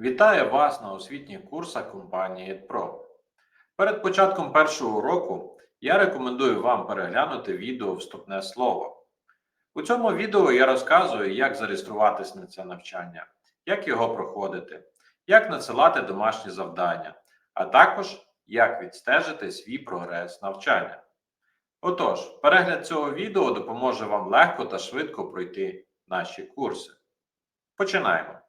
Вітаю вас на освітніх курсах компанії EdPro. Перед початком першого уроку я рекомендую вам переглянути відео Вступне слово. У цьому відео я розказую, як зареєструватись на це навчання, як його проходити, як надсилати домашні завдання, а також як відстежити свій прогрес навчання. Отож, перегляд цього відео допоможе вам легко та швидко пройти наші курси. Починаємо!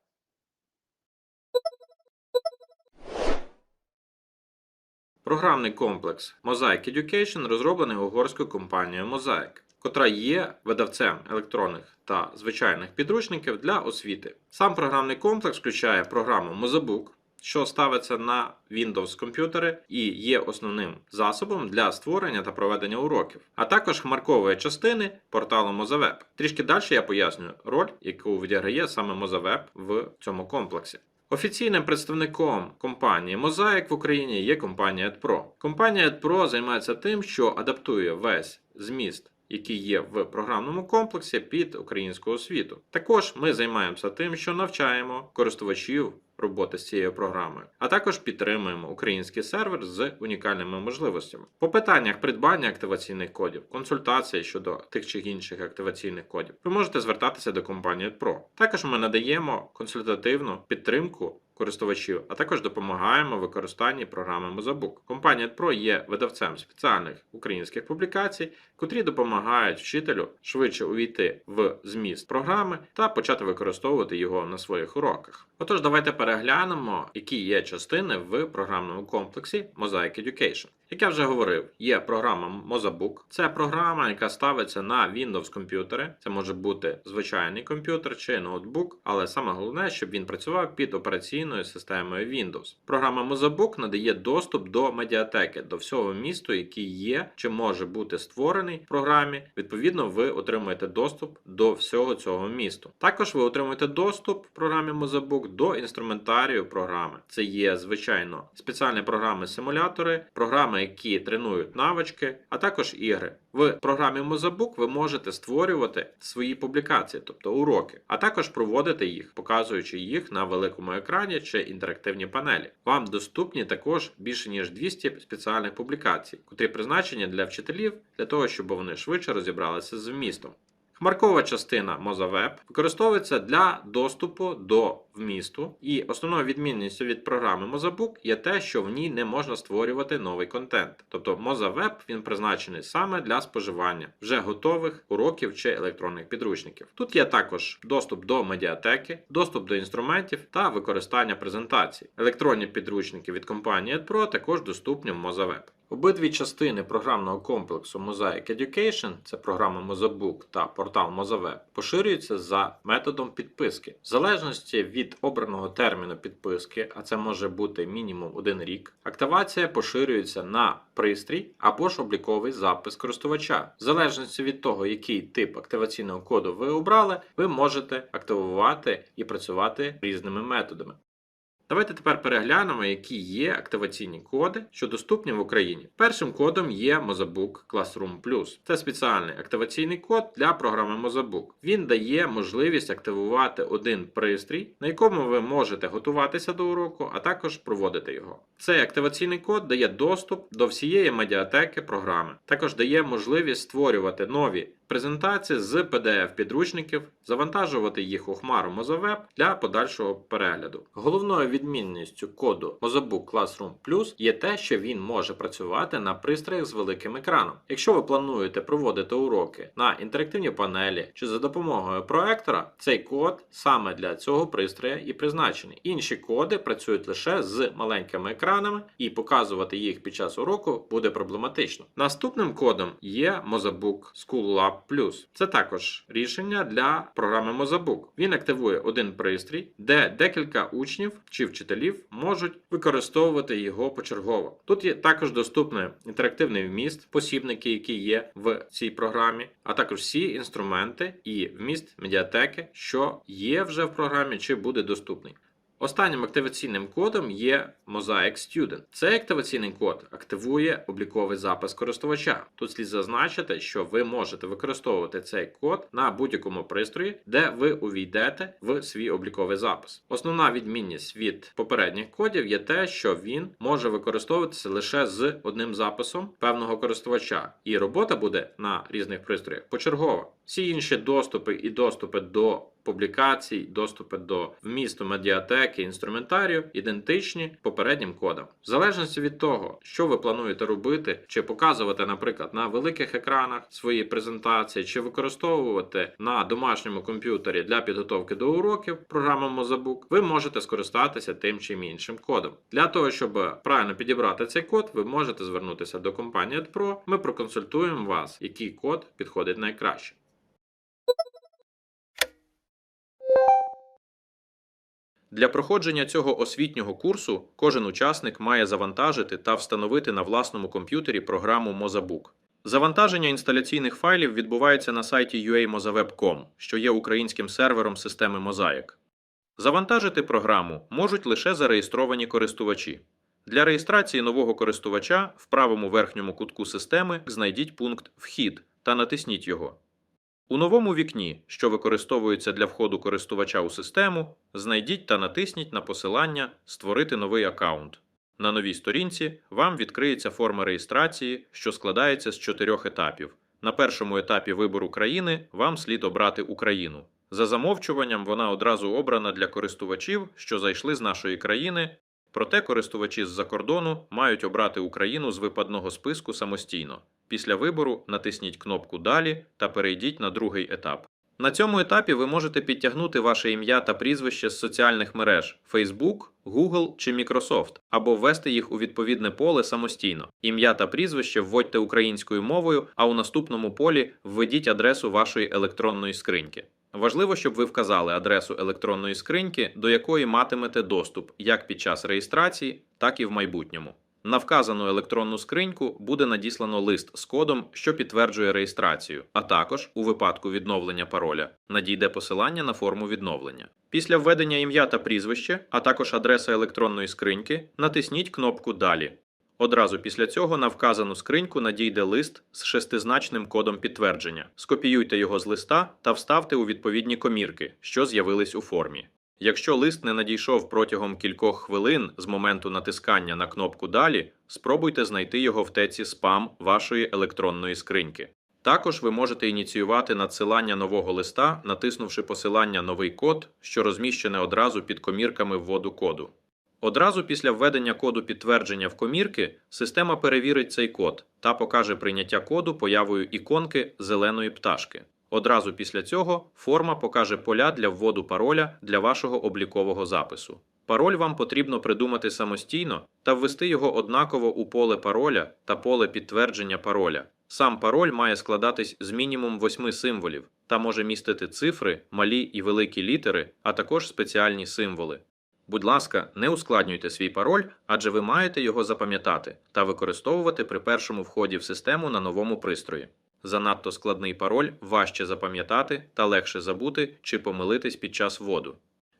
Програмний комплекс Mosaic Education розроблений угорською компанією Mosaic, котра є видавцем електронних та звичайних підручників для освіти. Сам програмний комплекс включає програму Mozabook, що ставиться на Windows комп'ютери і є основним засобом для створення та проведення уроків, а також хмаркової частини порталу Mozaweb. Трішки далі я поясню роль, яку відіграє саме Mozaweb в цьому комплексі. Офіційним представником компанії Mosaic в Україні є компанія AdPro. Компанія AdPro займається тим, що адаптує весь зміст, який є в програмному комплексі під українську освіту. Також ми займаємося тим, що навчаємо користувачів роботи з цією програмою, а також підтримуємо український сервер з унікальними можливостями. По питаннях придбання активаційних кодів, консультації щодо тих чи інших активаційних кодів, ви можете звертатися до компанії Pro. Також ми надаємо консультативну підтримку. Користувачів, а також допомагаємо в використанні програми Мозабук. Компанія Pro є видавцем спеціальних українських публікацій, котрі допомагають вчителю швидше увійти в зміст програми та почати використовувати його на своїх уроках. Отож, давайте переглянемо, які є частини в програмному комплексі Mosaic Education. Як я вже говорив, є програма Mozabook. Це програма, яка ставиться на Windows комп'ютери. Це може бути звичайний комп'ютер чи ноутбук, але саме головне, щоб він працював під операційною системою Windows. Програма Mozabook надає доступ до медіатеки, до всього місту, який є чи може бути створений в програмі. Відповідно, ви отримуєте доступ до всього цього місту. Також ви отримуєте доступ в програмі Mozabook до інструментарію програми. Це є звичайно спеціальні програми-симулятори, програми, які тренують навички, а також ігри. В програмі Mozabook ви можете створювати свої публікації, тобто уроки, а також проводити їх, показуючи їх на великому екрані чи інтерактивній панелі. Вам доступні також більше ніж 200 спеціальних публікацій, котрі призначені для вчителів для того, щоб вони швидше розібралися з вмістом. Хмаркова частина MozaWeb використовується для доступу до вмісту, і основною відмінністю від програми Mozabook є те, що в ній не можна створювати новий контент. Тобто MozaWeb він призначений саме для споживання вже готових уроків чи електронних підручників. Тут є також доступ до медіатеки, доступ до інструментів та використання презентацій. Електронні підручники від компанії EdPro також доступні в MozaWeb. Обидві частини програмного комплексу Mosaic Education, це програма Mozabook та портал Mozaweb, поширюються за методом підписки. В залежності від обраного терміну підписки, а це може бути мінімум один рік, активація поширюється на пристрій або ж обліковий запис користувача. В залежності від того, який тип активаційного коду ви обрали, ви можете активувати і працювати різними методами. Давайте тепер переглянемо, які є активаційні коди, що доступні в Україні. Першим кодом є Mozabook Classroom Plus. Це спеціальний активаційний код для програми Mozabook. Він дає можливість активувати один пристрій, на якому ви можете готуватися до уроку, а також проводити його. Цей активаційний код дає доступ до всієї медіатеки програми. Також дає можливість створювати нові презентації з PDF-підручників, завантажувати їх у хмару Mozaweb для подальшого перегляду. Головною відмінністю коду Mozabook Classroom Plus є те, що він може працювати на пристроях з великим екраном. Якщо ви плануєте проводити уроки на інтерактивній панелі чи за допомогою проектора, цей код саме для цього пристроя і призначений. Інші коди працюють лише з маленькими екранами, і показувати їх під час уроку буде проблематично. Наступним кодом є Mozabook School Lab Plus. Це також рішення для програми Mozabook. Він активує один пристрій, де декілька учнів чи вчителів можуть використовувати його почергово. Тут є також доступний інтерактивний вміст, посібники, які є в цій програмі, а також всі інструменти і вміст медіатеки, що є вже в програмі чи буде доступний. Останнім активаційним кодом є Mosaic Student. Цей активаційний код активує обліковий запис користувача. Тут слід зазначити, що ви можете використовувати цей код на будь-якому пристрої, де ви увійдете в свій обліковий запис. Основна відмінність від попередніх кодів є те, що він може використовуватися лише з одним записом певного користувача, і робота буде на різних пристроях почергова. Всі інші доступи і доступи до публікацій, доступи до вмісту медіатеки, інструментарію ідентичні попереднім кодам. В залежності від того, що ви плануєте робити, чи показувати, наприклад, на великих екранах свої презентації, чи використовувати на домашньому комп'ютері для підготовки до уроків програму Mozabook, ви можете скористатися тим чи іншим кодом. Для того, щоб правильно підібрати цей код, ви можете звернутися до компанії AdPro. Ми проконсультуємо вас, який код підходить найкраще. Для проходження цього освітнього курсу кожен учасник має завантажити та встановити на власному комп'ютері програму Mozabook. Завантаження інсталяційних файлів відбувається на сайті uamozaweb.com, що є українським сервером системи Mosaic. Завантажити програму можуть лише зареєстровані користувачі. Для реєстрації нового користувача в правому верхньому кутку системи знайдіть пункт Вхід та натисніть його. У новому вікні, що використовується для входу користувача у систему, знайдіть та натисніть на посилання Створити новий аккаунт. На новій сторінці вам відкриється форма реєстрації, що складається з чотирьох етапів. На першому етапі вибору країни вам слід обрати Україну. За замовчуванням вона одразу обрана для користувачів, що зайшли з нашої країни, проте користувачі з-за кордону мають обрати Україну з випадного списку самостійно. Після вибору натисніть кнопку Далі та перейдіть на другий етап. На цьому етапі ви можете підтягнути ваше ім'я та прізвище з соціальних мереж Facebook, Google чи Microsoft, або ввести їх у відповідне поле самостійно. Ім'я та прізвище вводьте українською мовою, а у наступному полі введіть адресу вашої електронної скриньки. Важливо, щоб ви вказали адресу електронної скриньки, до якої матимете доступ як під час реєстрації, так і в майбутньому. На вказану електронну скриньку буде надіслано лист з кодом, що підтверджує реєстрацію, а також, у випадку відновлення пароля, надійде посилання на форму відновлення. Після введення ім'я та прізвище, а також адреса електронної скриньки, натисніть кнопку Далі. Одразу після цього на вказану скриньку надійде лист з шестизначним кодом підтвердження. Скопіюйте його з листа та вставте у відповідні комірки, що з'явились у формі. Якщо лист не надійшов протягом кількох хвилин з моменту натискання на кнопку Далі, спробуйте знайти його в теці спам вашої електронної скриньки. Також ви можете ініціювати надсилання нового листа, натиснувши посилання Новий код, що розміщене одразу під комірками вводу коду. Одразу після введення коду підтвердження в комірки система перевірить цей код та покаже прийняття коду появою іконки зеленої пташки. Одразу після цього форма покаже поля для вводу пароля для вашого облікового запису. Пароль вам потрібно придумати самостійно та ввести його однаково у поле пароля та поле підтвердження пароля. Сам пароль має складатись з мінімум восьми символів та може містити цифри, малі і великі літери, а також спеціальні символи. Будь ласка, не ускладнюйте свій пароль, адже ви маєте його запам'ятати та використовувати при першому вході в систему на новому пристрої. Занадто складний пароль важче запам'ятати та легше забути чи помилитись під час вводу.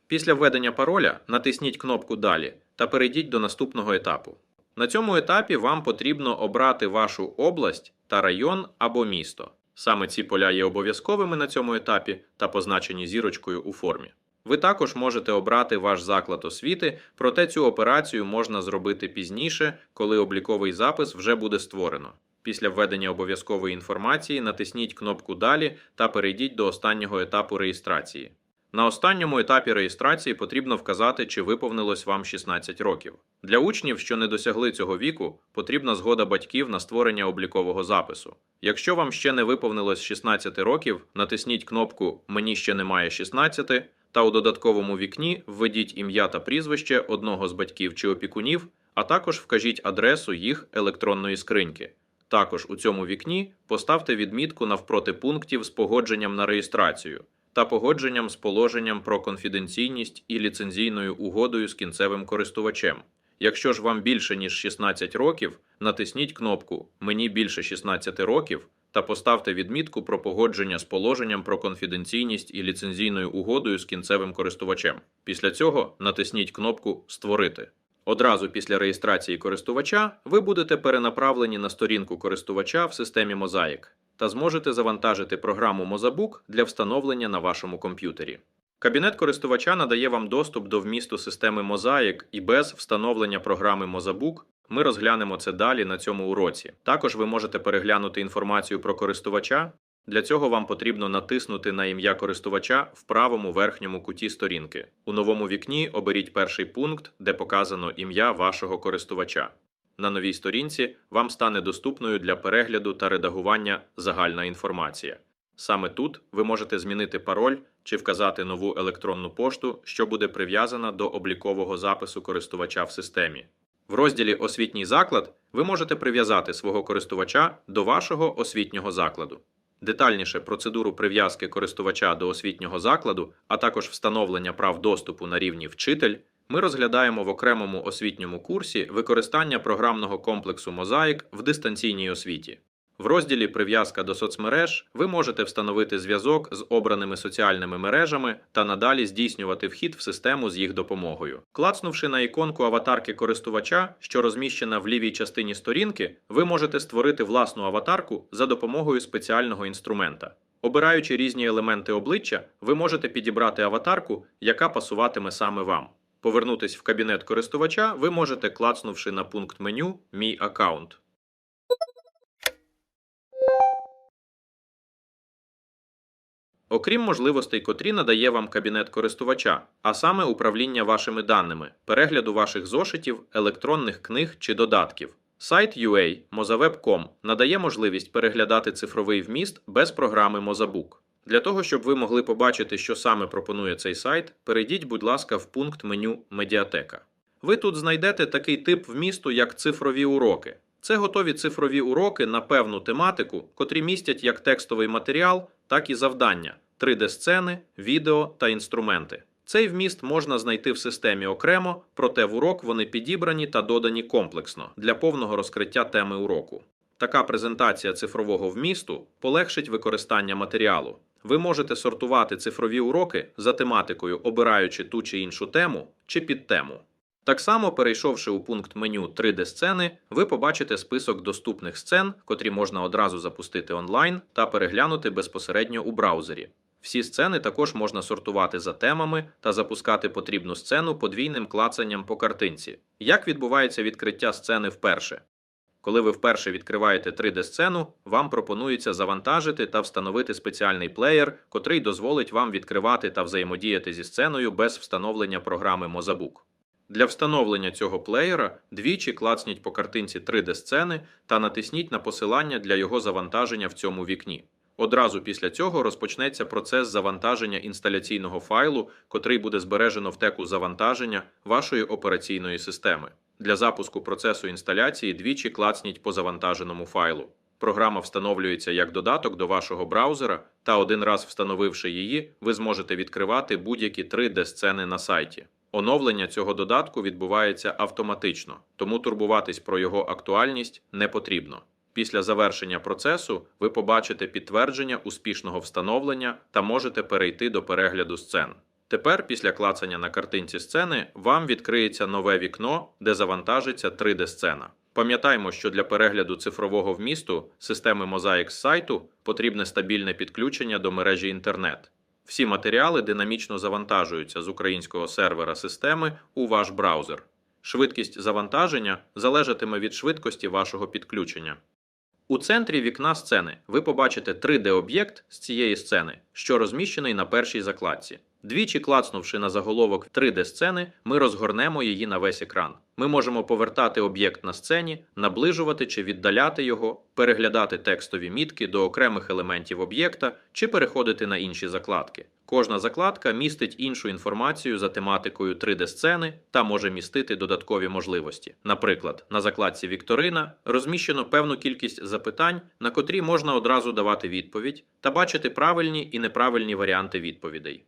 Після введення пароля натисніть кнопку Далі та перейдіть до наступного етапу. На цьому етапі вам потрібно обрати вашу область та район або місто. Саме ці поля є обов'язковими на цьому етапі та позначені зірочкою у формі. Ви також можете обрати ваш заклад освіти, проте цю операцію можна зробити пізніше, коли обліковий запис вже буде створено. Після введення обов'язкової інформації натисніть кнопку Далі та перейдіть до останнього етапу реєстрації. На останньому етапі реєстрації потрібно вказати, чи виповнилось вам 16 років. Для учнів, що не досягли цього віку, потрібна згода батьків на створення облікового запису. Якщо вам ще не виповнилось 16 років, натисніть кнопку Мені ще немає 16 та у додатковому вікні введіть ім'я та прізвище одного з батьків чи опікунів, а також вкажіть адресу їх електронної скриньки. Також у цьому вікні поставте відмітку навпроти пунктів з погодженням на реєстрацію та погодженням з положенням про конфіденційність і ліцензійною угодою з кінцевим користувачем. Якщо ж вам більше ніж 16 років, натисніть кнопку Мені більше 16 років та поставте відмітку про погодження з положенням про конфіденційність і ліцензійною угодою з кінцевим користувачем. Після цього натисніть кнопку Створити. Одразу після реєстрації користувача ви будете перенаправлені на сторінку користувача в системі Mosaic та зможете завантажити програму Mozabook для встановлення на вашому комп'ютері. Кабінет користувача надає вам доступ до вмісту системи Mosaic і без встановлення програми Mozabook ми розглянемо це далі на цьому уроці. Також ви можете переглянути інформацію про користувача. Для цього вам потрібно натиснути на ім'я користувача в правому верхньому куті сторінки. У новому вікні оберіть перший пункт, де показано ім'я вашого користувача. На новій сторінці вам стане доступною для перегляду та редагування загальна інформація. Саме тут ви можете змінити пароль чи вказати нову електронну пошту, що буде прив'язана до облікового запису користувача в системі. В розділі Освітній заклад ви можете прив'язати свого користувача до вашого освітнього закладу. Детальніше процедуру прив'язки користувача до освітнього закладу, а також встановлення прав доступу на рівні вчитель, ми розглядаємо в окремому освітньому курсі використання програмного комплексу Мозаїк в дистанційній освіті. В розділі Прив'язка до соцмереж ви можете встановити зв'язок з обраними соціальними мережами та надалі здійснювати вхід в систему з їх допомогою. Клацнувши на іконку аватарки користувача, що розміщена в лівій частині сторінки, ви можете створити власну аватарку за допомогою спеціального інструмента. Обираючи різні елементи обличчя, ви можете підібрати аватарку, яка пасуватиме саме вам. Повернутись в кабінет користувача ви можете, клацнувши на пункт меню Мій аккаунт. Окрім можливостей, котрі надає вам кабінет користувача, а саме управління вашими даними, перегляду ваших зошитів, електронних книг чи додатків. Сайт UA Mozaweb.com надає можливість переглядати цифровий вміст без програми Mozabook. Для того, щоб ви могли побачити, що саме пропонує цей сайт, перейдіть, будь ласка, в пункт меню Медіатека. Ви тут знайдете такий тип вмісту, як цифрові уроки. Це готові цифрові уроки на певну тематику, котрі містять як текстовий матеріал, так і завдання, 3D-сцени, відео та інструменти. Цей вміст можна знайти в системі окремо, проте в урок вони підібрані та додані комплексно для повного розкриття теми уроку. Така презентація цифрового вмісту полегшить використання матеріалу. Ви можете сортувати цифрові уроки за тематикою, обираючи ту чи іншу тему чи підтему. Так само, перейшовши у пункт меню 3D-сцени, ви побачите список доступних сцен, котрі можна одразу запустити онлайн та переглянути безпосередньо у браузері. Всі сцени також можна сортувати за темами та запускати потрібну сцену подвійним клацанням по картинці. Як відбувається відкриття сцени вперше? Коли ви вперше відкриваєте 3D-сцену, вам пропонується завантажити та встановити спеціальний плеєр, котрий дозволить вам відкривати та взаємодіяти зі сценою без встановлення програми Mozabook. Для встановлення цього плеєра двічі клацніть по картинці 3D-сцени та натисніть на посилання для його завантаження в цьому вікні. Одразу після цього розпочнеться процес завантаження інсталяційного файлу, котрий буде збережено в теку завантаження вашої операційної системи. Для запуску процесу інсталяції двічі клацніть по завантаженому файлу. Програма встановлюється як додаток до вашого браузера, та один раз встановивши її, ви зможете відкривати будь-які 3D-сцени на сайті. Оновлення цього додатку відбувається автоматично, тому турбуватись про його актуальність не потрібно. Після завершення процесу ви побачите підтвердження успішного встановлення та можете перейти до перегляду сцен. Тепер, після клацання на картинці сцени, вам відкриється нове вікно, де завантажиться 3D-сцена. Пам'ятаймо, що для перегляду цифрового вмісту системи Mosaic з сайту потрібне стабільне підключення до мережі інтернет. Всі матеріали динамічно завантажуються з українського сервера системи у ваш браузер. Швидкість завантаження залежатиме від швидкості вашого підключення. У центрі вікна сцени ви побачите 3D-об'єкт з цієї сцени, що розміщений на першій закладці. Двічі клацнувши на заголовок 3D-сцени, ми розгорнемо її на весь екран. Ми можемо повертати об'єкт на сцені, наближувати чи віддаляти його, переглядати текстові мітки до окремих елементів об'єкта чи переходити на інші закладки. Кожна закладка містить іншу інформацію за тематикою 3D-сцени та може містити додаткові можливості. Наприклад, на закладці Вікторина розміщено певну кількість запитань, на котрі можна одразу давати відповідь та бачити правильні і неправильні варіанти відповідей.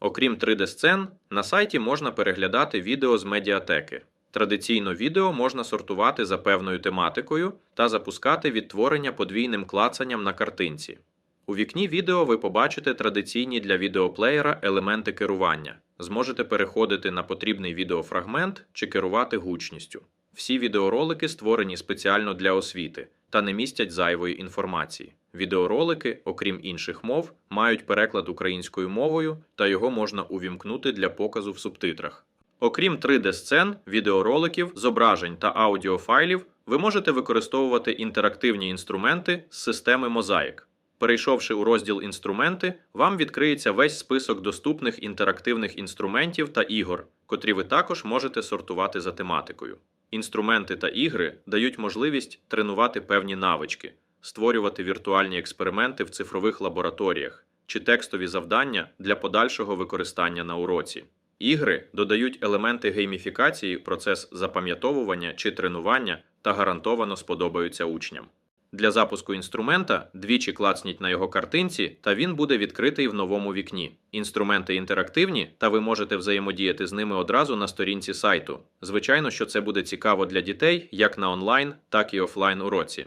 Окрім 3D-сцен, на сайті можна переглядати відео з медіатеки. Традиційно відео можна сортувати за певною тематикою та запускати відтворення подвійним клацанням на картинці. У вікні відео ви побачите традиційні для відеоплеєра елементи керування. Зможете переходити на потрібний відеофрагмент чи керувати гучністю. Всі відеоролики створені спеціально для освіти та не містять зайвої інформації. Відеоролики, окрім інших мов, мають переклад українською мовою та його можна увімкнути для показу в субтитрах. Окрім 3D-сцен, відеороликів, зображень та аудіофайлів, ви можете використовувати інтерактивні інструменти з системи Mosaic. Перейшовши у розділ Інструменти, вам відкриється весь список доступних інтерактивних інструментів та ігор, котрі ви також можете сортувати за тематикою. Інструменти та ігри дають можливість тренувати певні навички, створювати віртуальні експерименти в цифрових лабораторіях чи текстові завдання для подальшого використання на уроці. Ігри додають елементи гейміфікації процес запам'ятовування чи тренування та гарантовано сподобаються учням. Для запуску інструмента двічі клацніть на його картинці, та він буде відкритий в новому вікні. Інструменти інтерактивні, та ви можете взаємодіяти з ними одразу на сторінці сайту. Звичайно, що це буде цікаво для дітей як на онлайн, так і офлайн уроці.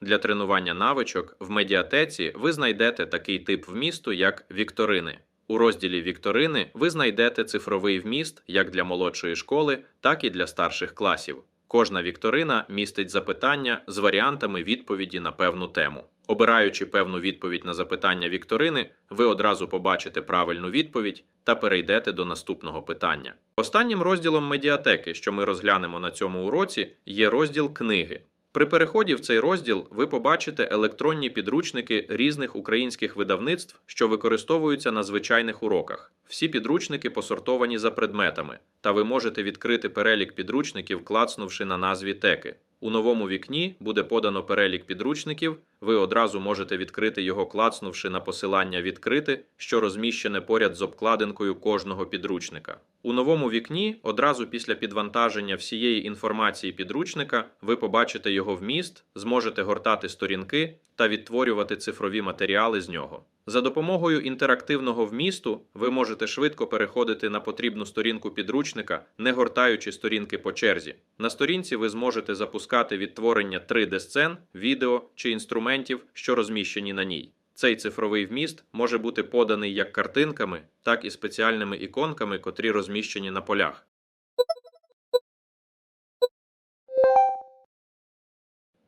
Для тренування навичок в медіатеці ви знайдете такий тип вмісту, як вікторини. У розділі Вікторини ви знайдете цифровий вміст як для молодшої школи, так і для старших класів. Кожна вікторина містить запитання з варіантами відповіді на певну тему. Обираючи певну відповідь на запитання вікторини, ви одразу побачите правильну відповідь та перейдете до наступного питання. Останнім розділом медіатеки, що ми розглянемо на цьому уроці, є розділ книги. При переході в цей розділ ви побачите електронні підручники різних українських видавництв, що використовуються на звичайних уроках. Всі підручники посортовані за предметами, та ви можете відкрити перелік підручників, клацнувши на назві теки. У новому вікні буде подано перелік підручників. Ви одразу можете відкрити його, клацнувши на посилання Відкрити, що розміщене поряд з обкладинкою кожного підручника. У новому вікні, одразу після підвантаження всієї інформації підручника, ви побачите його вміст, зможете гортати сторінки та відтворювати цифрові матеріали з нього. За допомогою інтерактивного вмісту ви можете швидко переходити на потрібну сторінку підручника, не гортаючи сторінки по черзі. На сторінці ви зможете запускати відтворення 3D-сцен, відео чи інструментів, що розміщені на ній. Цей цифровий вміст може бути поданий як картинками, так і спеціальними іконками, котрі розміщені на полях.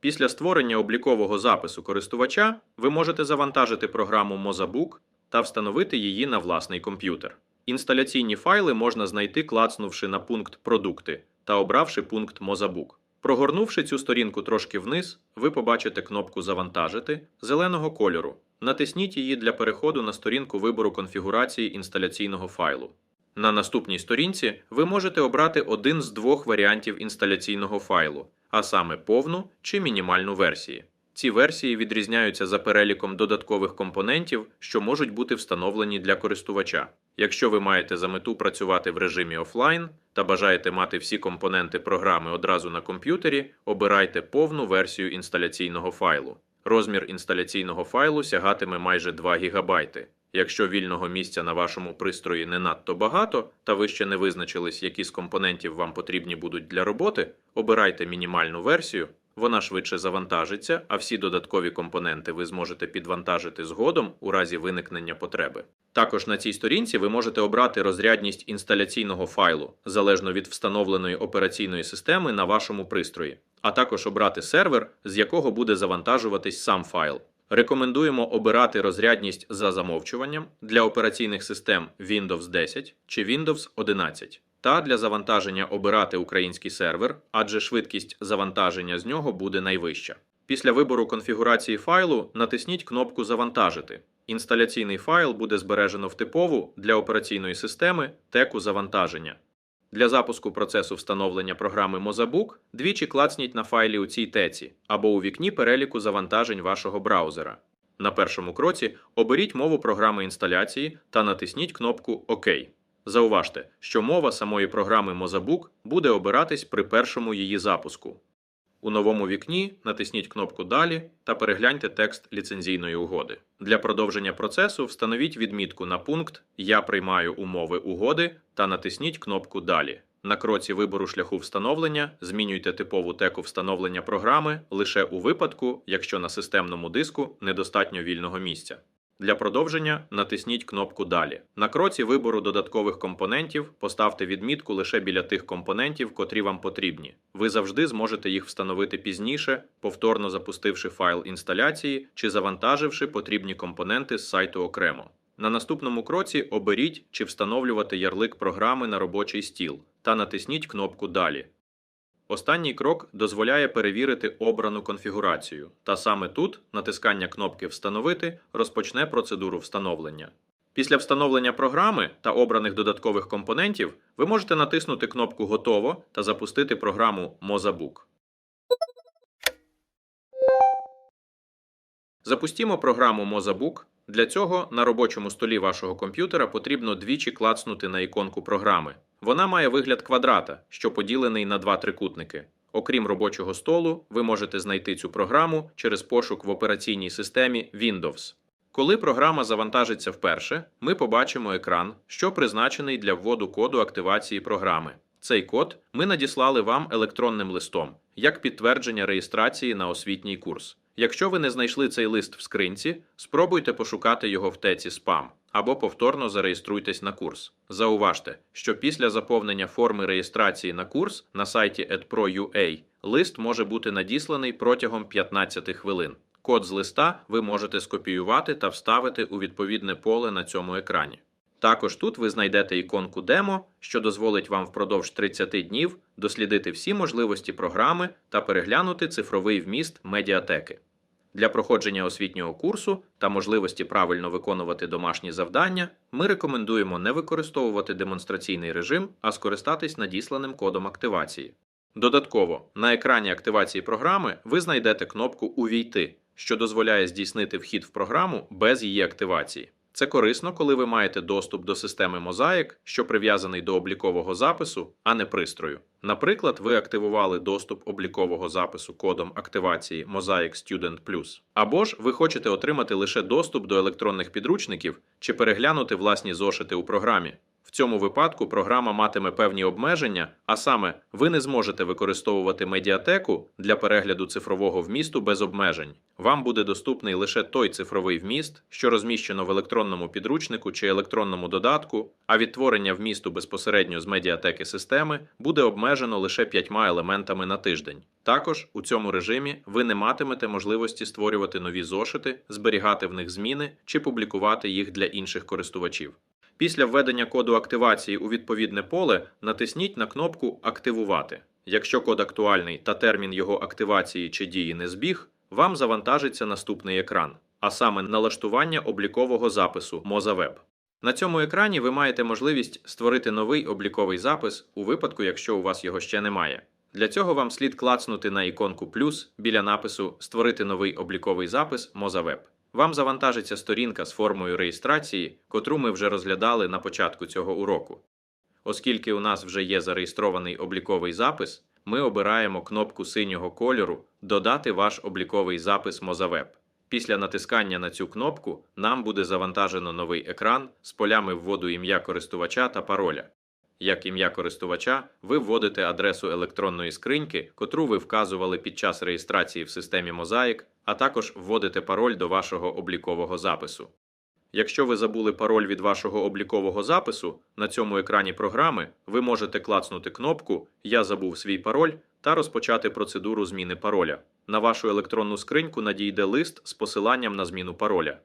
Після створення облікового запису користувача ви можете завантажити програму Mozabook та встановити її на власний комп'ютер. Інсталяційні файли можна знайти, клацнувши на пункт Продукти та обравши пункт Mozabook. Прогорнувши цю сторінку трошки вниз, ви побачите кнопку Завантажити зеленого кольору. Натисніть її для переходу на сторінку вибору конфігурації інсталяційного файлу. На наступній сторінці ви можете обрати один з двох варіантів інсталяційного файлу, а саме повну чи мінімальну версії. Ці версії відрізняються за переліком додаткових компонентів, що можуть бути встановлені для користувача. Якщо ви маєте за мету працювати в режимі офлайн та бажаєте мати всі компоненти програми одразу на комп'ютері, обирайте повну версію інсталяційного файлу. Розмір інсталяційного файлу сягатиме майже 2 ГБ. Якщо вільного місця на вашому пристрої не надто багато, та ви ще не визначились, які з компонентів вам потрібні будуть для роботи, обирайте мінімальну версію. Вона швидше завантажиться, а всі додаткові компоненти ви зможете підвантажити згодом у разі виникнення потреби. Також на цій сторінці ви можете обрати розрядність інсталяційного файлу залежно від встановленої операційної системи на вашому пристрої, а також обрати сервер, з якого буде завантажуватись сам файл. Рекомендуємо обирати розрядність за замовчуванням для операційних систем Windows 10 чи Windows 11. Та для завантаження обирати український сервер, адже швидкість завантаження з нього буде найвища. Після вибору конфігурації файлу натисніть кнопку Завантажити. Інсталяційний файл буде збережено в типову для операційної системи теку завантаження. Для запуску процесу встановлення програми Mozabook двічі клацніть на файлі у цій теці або у вікні переліку завантажень вашого браузера. На першому кроці оберіть мову програми інсталяції та натисніть кнопку ОК. Зауважте, що мова самої програми Mozabook буде обиратись при першому її запуску. У новому вікні натисніть кнопку Далі та перегляньте текст ліцензійної угоди. Для продовження процесу встановіть відмітку на пункт Я приймаю умови угоди та натисніть кнопку Далі. на кроці вибору шляху встановлення змінюйте типову теку встановлення програми лише у випадку, якщо на системному диску недостатньо вільного місця. Для продовження натисніть кнопку Далі. На кроці вибору додаткових компонентів поставте відмітку лише біля тих компонентів, котрі вам потрібні. Ви завжди зможете їх встановити пізніше, повторно запустивши файл інсталяції чи завантаживши потрібні компоненти з сайту окремо. На наступному кроці оберіть чи встановлювати ярлик програми на робочий стіл та натисніть кнопку Далі. Останній крок дозволяє перевірити обрану конфігурацію, та саме тут натискання кнопки Встановити розпочне процедуру встановлення. Після встановлення програми та обраних додаткових компонентів ви можете натиснути кнопку Готово та запустити програму Mozabook. Запустімо програму Mozabook. Для цього на робочому столі вашого комп'ютера потрібно двічі клацнути на іконку програми. Вона має вигляд квадрата, що поділений на два трикутники. Окрім робочого столу, ви можете знайти цю програму через пошук в операційній системі Windows. Коли програма завантажиться вперше, ми побачимо екран, що призначений для вводу коду активації програми. Цей код ми надіслали вам електронним листом як підтвердження реєстрації на освітній курс. Якщо ви не знайшли цей лист в скринці, спробуйте пошукати його в теці спам або повторно зареєструйтесь на курс. Зауважте, що після заповнення форми реєстрації на курс на сайті edpro.ua лист може бути надісланий протягом 15 хвилин. Код з листа ви можете скопіювати та вставити у відповідне поле на цьому екрані. Також тут ви знайдете іконку демо, що дозволить вам впродовж 30 днів дослідити всі можливості програми та переглянути цифровий вміст медіатеки. Для проходження освітнього курсу та можливості правильно виконувати домашні завдання ми рекомендуємо не використовувати демонстраційний режим, а скористатись надісланим кодом активації. Додатково, на екрані активації програми ви знайдете кнопку Увійти, що дозволяє здійснити вхід в програму без її активації. Це корисно, коли ви маєте доступ до системи Mosaic, що прив'язаний до облікового запису, а не пристрою. Наприклад, ви активували доступ облікового запису кодом активації Mosaic Student Plus. Або ж ви хочете отримати лише доступ до електронних підручників чи переглянути власні зошити у програмі. В цьому випадку програма матиме певні обмеження, а саме ви не зможете використовувати медіатеку для перегляду цифрового вмісту без обмежень. Вам буде доступний лише той цифровий вміст, що розміщено в електронному підручнику чи електронному додатку, а відтворення вмісту безпосередньо з медіатеки системи буде обмежено лише п'ятьма елементами на тиждень. Також у цьому режимі ви не матимете можливості створювати нові зошити, зберігати в них зміни чи публікувати їх для інших користувачів. Після введення коду активації у відповідне поле натисніть на кнопку Активувати. Якщо код актуальний та термін його активації чи дії не збіг, вам завантажиться наступний екран, а саме налаштування облікового запису MozaWeb. На цьому екрані ви маєте можливість створити новий обліковий запис у випадку, якщо у вас його ще немає. Для цього вам слід клацнути на іконку плюс біля напису Створити новий обліковий запис MozaWeb. Вам завантажиться сторінка з формою реєстрації, котру ми вже розглядали на початку цього уроку. Оскільки у нас вже є зареєстрований обліковий запис, ми обираємо кнопку синього кольору Додати ваш обліковий запис MozaWeb. Після натискання на цю кнопку нам буде завантажено новий екран з полями вводу ім'я користувача та пароля. Як ім'я користувача, ви вводите адресу електронної скриньки, котру ви вказували під час реєстрації в системі Mosaic, а також вводите пароль до вашого облікового запису. Якщо ви забули пароль від вашого облікового запису, на цьому екрані програми ви можете клацнути кнопку Я забув свій пароль та розпочати процедуру зміни пароля. На вашу електронну скриньку надійде лист з посиланням на зміну пароля.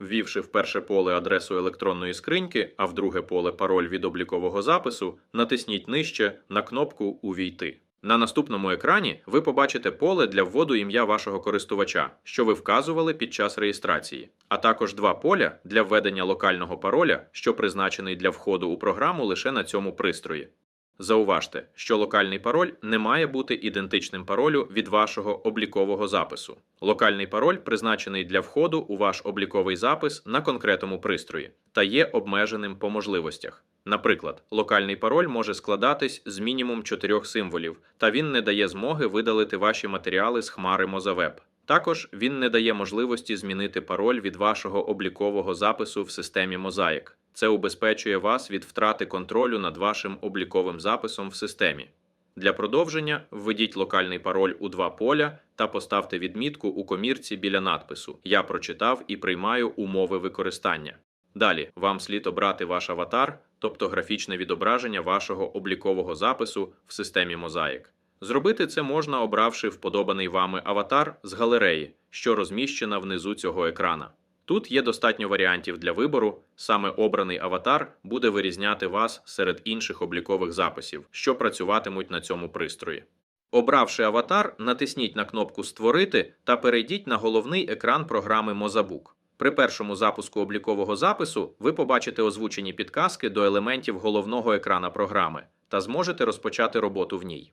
Ввівши в перше поле адресу електронної скриньки, а в друге поле пароль від облікового запису, натисніть нижче на кнопку Увійти. На наступному екрані ви побачите поле для вводу ім'я вашого користувача, що ви вказували під час реєстрації, а також два поля для введення локального пароля, що призначений для входу у програму лише на цьому пристрої. Зауважте, що локальний пароль не має бути ідентичним паролю від вашого облікового запису. Локальний пароль призначений для входу у ваш обліковий запис на конкретному пристрої та є обмеженим по можливостях. Наприклад, локальний пароль може складатись з мінімум чотирьох символів, та він не дає змоги видалити ваші матеріали з хмари MozaWeb. Також він не дає можливості змінити пароль від вашого облікового запису в системі Mosaic. Це убезпечує вас від втрати контролю над вашим обліковим записом в системі. Для продовження введіть локальний пароль у два поля та поставте відмітку у комірці біля надпису Я прочитав і приймаю умови використання. Далі вам слід обрати ваш аватар, тобто графічне відображення вашого облікового запису в системі Mosaic. Зробити це можна, обравши вподобаний вами аватар з галереї, що розміщена внизу цього екрана. Тут є достатньо варіантів для вибору. Саме обраний аватар буде вирізняти вас серед інших облікових записів, що працюватимуть на цьому пристрої. Обравши аватар, натисніть на кнопку Створити та перейдіть на головний екран програми Mozabook. При першому запуску облікового запису ви побачите озвучені підказки до елементів головного екрана програми та зможете розпочати роботу в ній.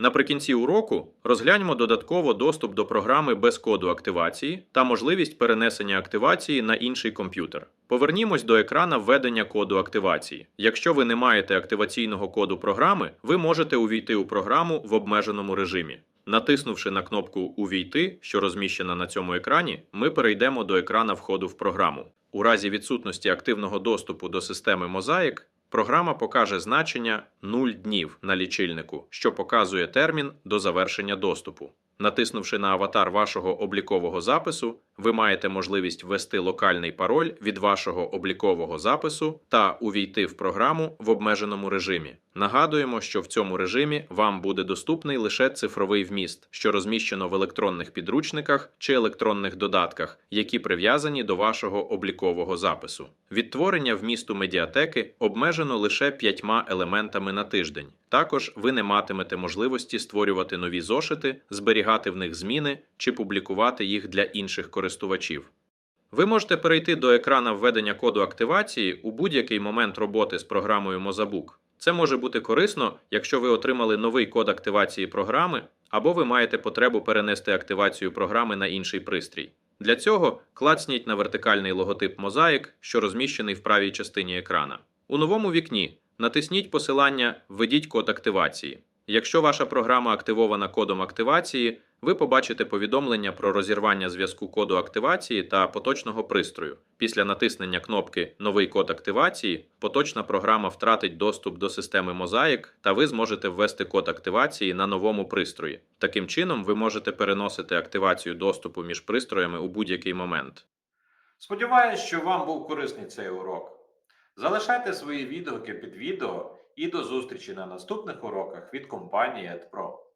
Наприкінці уроку розгляньмо додатково доступ до програми без коду активації та можливість перенесення активації на інший комп'ютер. Повернімось до екрана введення коду активації. Якщо ви не маєте активаційного коду програми, ви можете увійти у програму в обмеженому режимі. Натиснувши на кнопку Увійти, що розміщена на цьому екрані, ми перейдемо до екрана входу в програму. У разі відсутності активного доступу до системи Mosaic, програма покаже значення 0 днів на лічильнику, що показує термін до завершення доступу. Натиснувши на аватар вашого облікового запису, ви маєте можливість ввести локальний пароль від вашого облікового запису та увійти в програму в обмеженому режимі. Нагадуємо, що в цьому режимі вам буде доступний лише цифровий вміст, що розміщено в електронних підручниках чи електронних додатках, які прив'язані до вашого облікового запису. Відтворення вмісту медіатеки обмежено лише п'ятьма елементами на тиждень. Також ви не матимете можливості створювати нові зошити, зберігати в них зміни чи публікувати їх для інших користувачів. Ви можете перейти до екрана введення коду активації у будь-який момент роботи з програмою Mozabook. Це може бути корисно, якщо ви отримали новий код активації програми, або ви маєте потребу перенести активацію програми на інший пристрій. Для цього клацніть на вертикальний логотип Mosaic, що розміщений в правій частині екрана. У новому вікні натисніть посилання Введіть код активації. Якщо ваша програма активована кодом активації, ви побачите повідомлення про розірвання зв'язку коду активації та поточного пристрою. Після натиснення кнопки Новий код активації поточна програма втратить доступ до системи Mosaic, та ви зможете ввести код активації на новому пристрої. Таким чином, ви можете переносити активацію доступу між пристроями у будь-який момент. Сподіваюсь, що вам був корисний цей урок. Залишайте свої відгуки під відео і до зустрічі на наступних уроках від компанії EdPro.